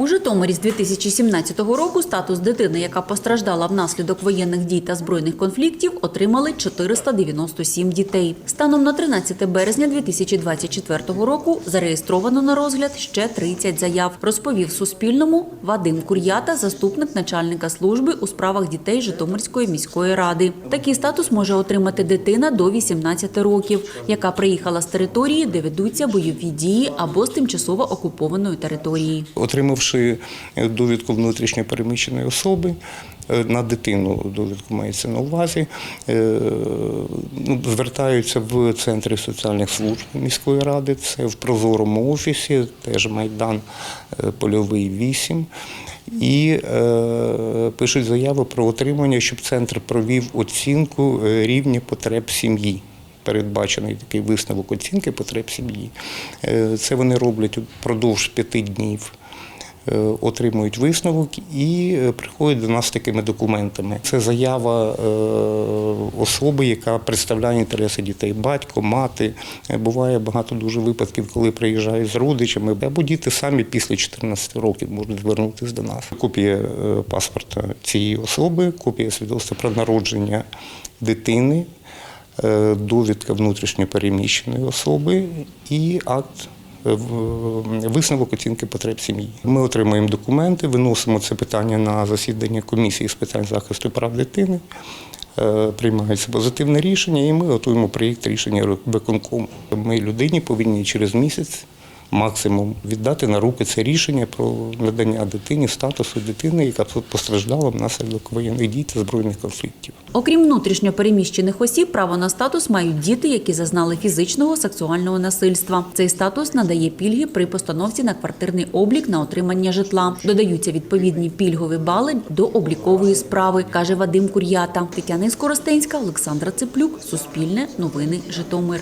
У Житомирі з 2017 року статус дитини, яка постраждала внаслідок воєнних дій та збройних конфліктів, отримали 497 дітей. Станом на 13 березня 2024 року зареєстровано на розгляд ще 30 заяв, розповів Суспільному Вадим Кур'ята, заступник начальника служби у справах дітей Житомирської міської ради. Такий статус може отримати дитина до 18 років, яка приїхала з території, де ведуться бойові дії або з тимчасово окупованої території. Отримавши довідку внутрішньо переміщеної особи, е, на дитину довідку мається на увазі, е, ну, звертаються в центри соціальних служб міської ради, це в прозорому офісі, теж Майдан е, Польовий 8. І е, пишуть заяву про отримання, щоб центр провів оцінку е, рівня потреб сім'ї передбачений такий висновок оцінки потреб сім'ї. Е, Це вони роблять впродовж п'яти днів. Е, Отримують висновок і е, приходять до нас такими документами. Це заява е, особи, яка представляє інтереси дітей, батько, мати. Буває багато дуже випадків, коли приїжджають з родичами, або діти самі після 14 років можуть звернутися до нас. Копія паспорта цієї особи, копія свідоцтва про народження дитини, довідка внутрішньо переміщеної особи і акт. Е, в- Висновок оцінки потреб сім'ї. Ми отримуємо документи, виносимо це питання на засідання комісії з питань захисту прав дитини. е, Приймається позитивне рішення, і ми готуємо проєкт рішення виконкому. Ми людині повинні через місяць максимум віддати на руки це рішення про надання дитині статусу дитини, яка постраждала внаслідок воєнних дій та збройних конфліктів. Окрім внутрішньо переміщених осіб, право на статус мають діти, які зазнали фізичного сексуального насильства. Цей статус надає пільги при постановці на квартирний облік на отримання житла. Додаються відповідні пільгові бали до облікової справи, каже Вадим Кур'ята. Тетяна Скоростенська, Олександра Цеплюк, Суспільне, Новини, Житомир.